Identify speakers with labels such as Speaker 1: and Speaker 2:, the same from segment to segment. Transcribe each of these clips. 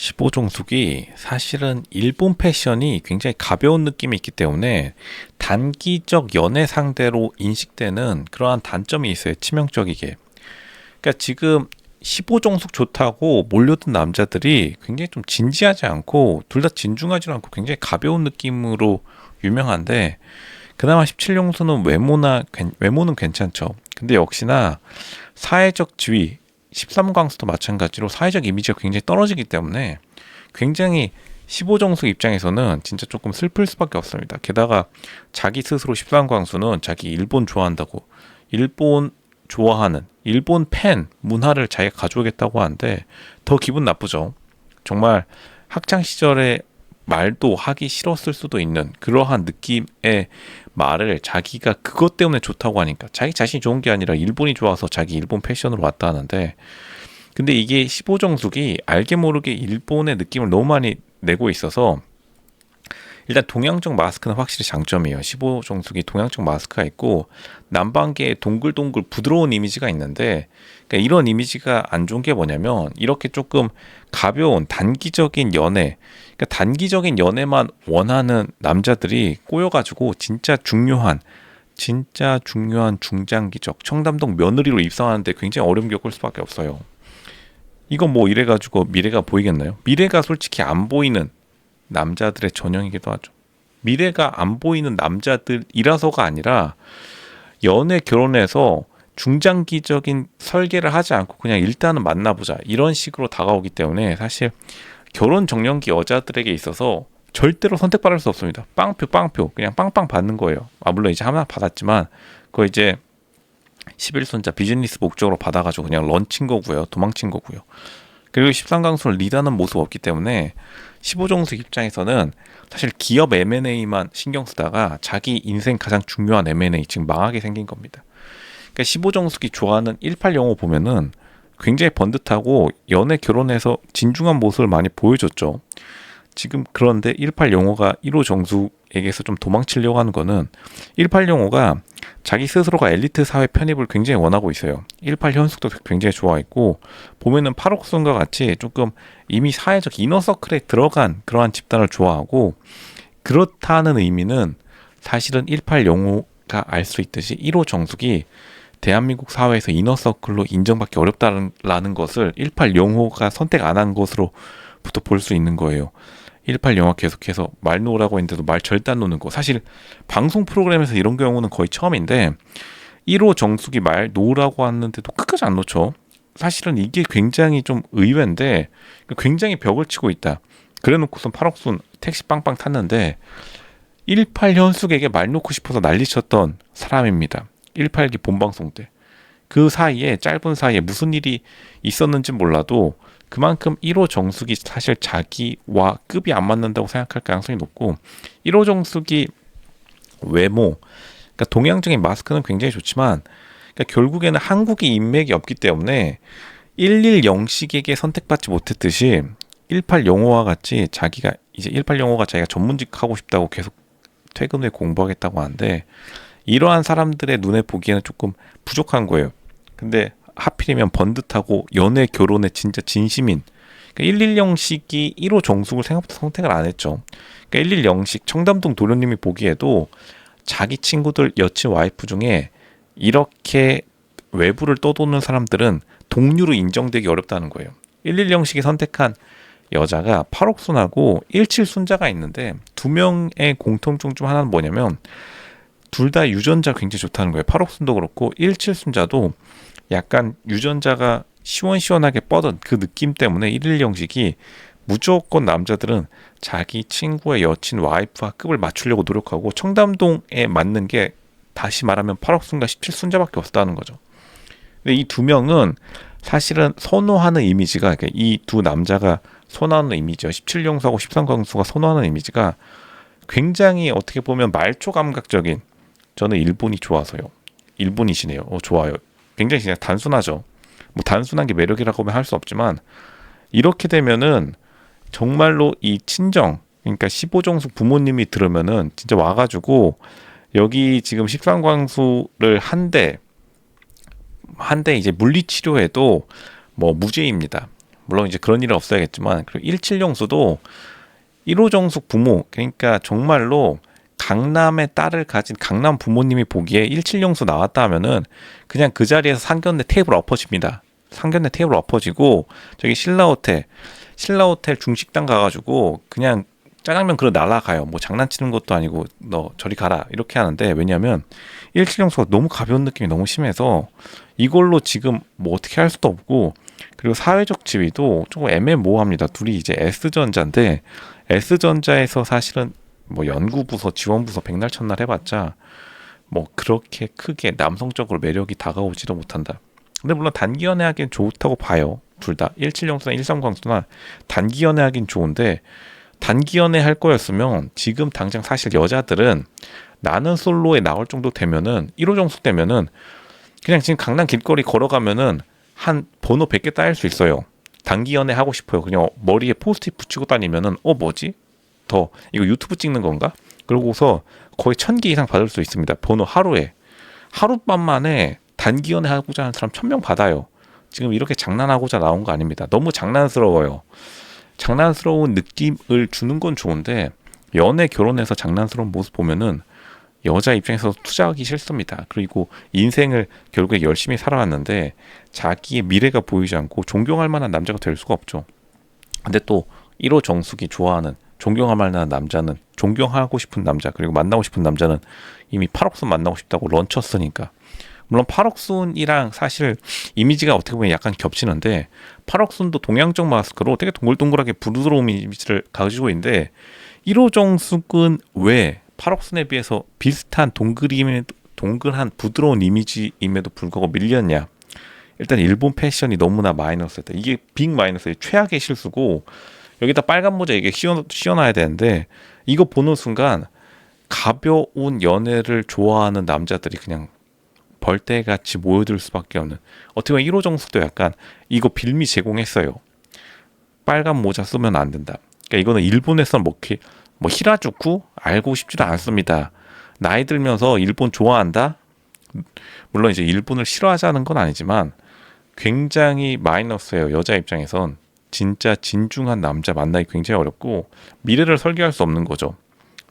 Speaker 1: 15종숙이 사실은 일본 패션이 굉장히 가벼운 느낌이 있기 때문에 단기적 연애 상대로 인식되는 그러한 단점이 있어요. 치명적이게. 그러니까 지금 15종숙 좋다고 몰려든 남자들이 굉장히 좀 진지하지 않고 둘 다 진중하지 않고 굉장히 가벼운 느낌으로 유명한데 그나마 17용수는 외모나 외모는 괜찮죠. 근데 역시나 사회적 지위 13광수도 마찬가지로 사회적 이미지가 굉장히 떨어지기 때문에 굉장히 15정수 입장에서는 진짜 조금 슬플 수밖에 없습니다. 게다가 자기 스스로 13광수는 자기 일본 좋아한다고 일본 좋아하는 일본 팬 문화를 자기가 가져오겠다고 하는데 더 기분 나쁘죠. 정말 학창 시절에 말도 하기 싫었을 수도 있는 그러한 느낌의 말을 자기가 그것 때문에 좋다고 하니까 자기 자신이 좋은 게 아니라 일본이 좋아서 자기 일본 패션으로 왔다 하는데 근데 이게 15정숙이 알게 모르게 일본의 느낌을 너무 많이 내고 있어서 일단 동양적 마스크는 확실히 장점이에요. 15정숙이 동양적 마스크가 있고 남방계에 동글동글 부드러운 이미지가 있는데 그러니까 이런 이미지가 안 좋은 게 뭐냐면 이렇게 조금 가벼운 단기적인 연애 그러니까 단기적인 연애만 원하는 남자들이 꼬여가지고 진짜 중요한 진짜 중요한 중장기적 청담동 며느리로 입성하는데 굉장히 어려움 겪을 수밖에 없어요. 이건 뭐 이래가지고 미래가 보이겠나요? 미래가 솔직히 안 보이는 남자들의 전형이기도 하죠. 미래가 안 보이는 남자들이라서가 아니라 연애 결혼해서 중장기적인 설계를 하지 않고 그냥 일단은 만나보자 이런 식으로 다가오기 때문에 사실 결혼 정년기 여자들에게 있어서 절대로 선택받을 수 없습니다. 빵표 빵표 그냥 빵빵 받는 거예요. 아 물론 이제 하나 받았지만 그거 이제 11손자 비즈니스 목적으로 받아가지고 그냥 런친 거고요. 도망친 거고요. 그리고 13강수를 리드하는 모습 없기 때문에 15종수 입장에서는 사실 기업 M&A만 신경 쓰다가 자기 인생 가장 중요한 M&A 지금 망하게 생긴 겁니다. 그러니까 15정숙이 좋아하는 1805 보면은 굉장히 번듯하고 연애 결혼해서 진중한 모습을 많이 보여줬죠. 지금 그런데 1805가 1호 정숙에게서 좀 도망치려고 하는 거는 1805가 자기 스스로가 엘리트 사회 편입을 굉장히 원하고 있어요. 18 현숙도 굉장히 좋아했고 보면은 파록순과 같이 조금 이미 사회적 이너서클에 들어간 그러한 집단을 좋아하고 그렇다는 의미는 사실은 1805가 알 수 있듯이 1호 정숙이 대한민국 사회에서 이너서클로 인정받기 어렵다는 것을 1805가 선택 안 한 것으로부터 볼 수 있는 거예요. 18 영화 계속해서 말 놓으라고 했는데도 말 절대 안 놓는 거. 사실 방송 프로그램에서 이런 경우는 거의 처음인데 1호 정숙이 말 놓으라고 하는데도 끝까지 안 놓죠. 사실은 이게 굉장히 좀 의외인데 굉장히 벽을 치고 있다. 그래 놓고선 8억순 택시 빵빵 탔는데 18 현숙에게 말 놓고 싶어서 난리쳤던 사람입니다. 18기 본방송 때. 그 사이에 짧은 사이에 무슨 일이 있었는지 몰라도 그만큼 1호 정숙이 사실 자기와 급이 안 맞는다고 생각할 가능성이 높고 1호 정숙이 외모 그러니까 동양적인 마스크는 굉장히 좋지만 그러니까 결국에는 한국의 인맥이 없기 때문에 110식에게 선택받지 못했듯이 1805와 같이 자기가 이제 1805가 자기가 전문직 하고 싶다고 계속 퇴근 후에 공부하겠다고 하는데 이러한 사람들의 눈에 보기에는 조금 부족한 거예요. 근데 하필이면 번듯하고 연애 결혼에 진짜 진심인 그러니까 110식이 1호 정숙을 생각부터 선택을 안 했죠. 그러니까 110식 청담동 도련님이 보기에도 자기 친구들 여친 와이프 중에 이렇게 외부를 떠도는 사람들은 동료로 인정되기 어렵다는 거예요. 110식이 선택한 여자가 8옥순하고 17순자가 있는데 두 명의 공통점 중 하나는 뭐냐면 둘 다 유전자 굉장히 좋다는 거예요. 8옥순도 그렇고 17순자도 약간 유전자가 시원시원하게 뻗은 그 느낌 때문에 110식이 무조건 남자들은 자기 친구의 여친 와이프와 급을 맞추려고 노력하고 청담동에 맞는 게 다시 말하면 8억순과 17순자밖에 없었다는 거죠. 근데 이 두 명은 사실은 선호하는 이미지가 그러니까 이두 남자가 선호하는 이미지요. 17용수하고 13광수가 선호하는 이미지가 굉장히 어떻게 보면 말초 감각적인 저는 일본이 좋아서요. 일본이시네요. 어, 좋아요. 굉장히 그냥 단순하죠. 뭐 단순한 게 매력이라고 할 수 없지만 이렇게 되면은 정말로 이 친정 그러니까 15종수 부모님이 들으면은 진짜 와가지고 여기 지금 식상광수를 한 대 한 대 이제 물리치료해도 뭐 무죄입니다. 물론 이제 그런 일은 없어야겠지만 그리고 17용수도 1호 정숙 부모 그러니까 정말로 강남의 딸을 가진 강남 부모님이 보기에 17용수 나왔다 하면은 그냥 그 자리에서 상견례 테이블 엎어집니다. 상견례 테이블 엎어지고 저기 신라호텔 신라호텔 중식당 가가지고 그냥 짜장면 그릇 날라가요. 뭐 장난치는 것도 아니고 너 저리 가라 이렇게 하는데 왜냐면 17용수가 너무 가벼운 느낌이 너무 심해서 이걸로 지금 뭐 어떻게 할 수도 없고 그리고 사회적 지위도 조금 애매모호합니다. 둘이 이제 S전자인데 S전자에서 사실은 뭐 연구부서, 지원부서 백날 첫날 해봤자 뭐 그렇게 크게 남성적으로 매력이 다가오지도 못한다. 근데 물론 단기 연애하기엔 좋다고 봐요. 둘 다. 17용수나 13광수나 단기 연애하긴 좋은데 단기 연애 할 거였으면 지금 당장 사실 여자들은 나는 솔로에 나올 정도 되면은 1호 정수 되면은 그냥 지금 강남 길거리 걸어가면은 한 번호 100개 따일 수 있어요. 단기 연애 하고 싶어요. 그냥 머리에 포스트잇 붙이고 다니면은 어 뭐지? 더 이거 유튜브 찍는 건가? 그러고서 거의 천 개 이상 받을 수 있습니다. 번호 하루에 하룻밤 만에 단기 연애 하고자 하는 사람 천 명 받아요. 지금 이렇게 장난하고자 나온 거 아닙니다. 너무 장난스러워요. 장난스러운 느낌을 주는 건 좋은데 연애 결혼해서 장난스러운 모습 보면은 여자 입장에서 투자하기 싫습니다. 그리고 인생을 결국에 열심히 살아왔는데 자기의 미래가 보이지 않고 존경할 만한 남자가 될 수가 없죠. 근데 또 1호 정숙이 좋아하는 존경할 만한 남자는 존경하고 싶은 남자 그리고 만나고 싶은 남자는 이미 8억순 만나고 싶다고 런쳤으니까. 물론 8억순이랑 사실 이미지가 어떻게 보면 약간 겹치는데 8억순도 동양적 마스크로 되게 동글동글하게 부드러운 이미지를 가지고 있는데 1호 정숙은 왜 8억순에 비해서 비슷한 동그림에 동글한 부드러운 이미지임에도 불구하고 밀렸냐? 일단 일본 패션이 너무나 마이너스였다. 이게 빅 마이너스의 최악의 실수고 여기다 빨간 모자 이게 씌워, 씌워놔야 되는데 이거 보는 순간 가벼운 연애를 좋아하는 남자들이 그냥 벌떼같이 모여들 수밖에 없는. 어떻게 보면 1호 정숙도 약간 이거 빌미 제공했어요. 빨간 모자 쓰면 안 된다. 그러니까 이거는 일본에서는 뭐, 뭐 히라주쿠? 알고 싶지도 않습니다. 나이 들면서 일본 좋아한다? 물론 이제 일본을 싫어하자는 건 아니지만 굉장히 마이너스예요 여자 입장에선 진짜 진중한 남자 만나기 굉장히 어렵고 미래를 설계할 수 없는 거죠.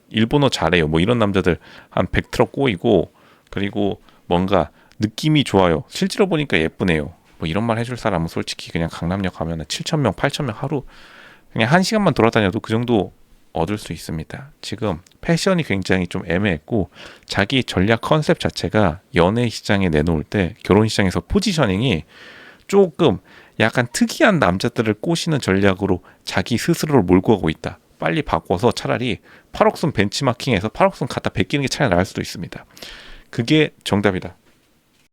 Speaker 1: 일본어 잘해요. 뭐 이런 남자들 한 100트럭 꼬이고 그리고 뭔가 느낌이 좋아요. 실제로 보니까 예쁘네요. 뭐 이런 말 해줄 사람은 솔직히 그냥 강남역 가면 7천 명, 8천 명 하루 그냥 한 시간만 돌아다녀도 그 정도 얻을 수 있습니다. 지금 패션이 굉장히 좀 애매했고 자기 전략 컨셉 자체가 연애 시장에 내놓을 때 결혼 시장에서 포지셔닝이 조금 약간 특이한 남자들을 꼬시는 전략으로 자기 스스로를 몰고 가고 있다. 빨리 바꿔서 차라리 8억순 벤치마킹해서 8억순 갖다 베끼는 게 차라리 나을 수도 있습니다. 그게 정답이다.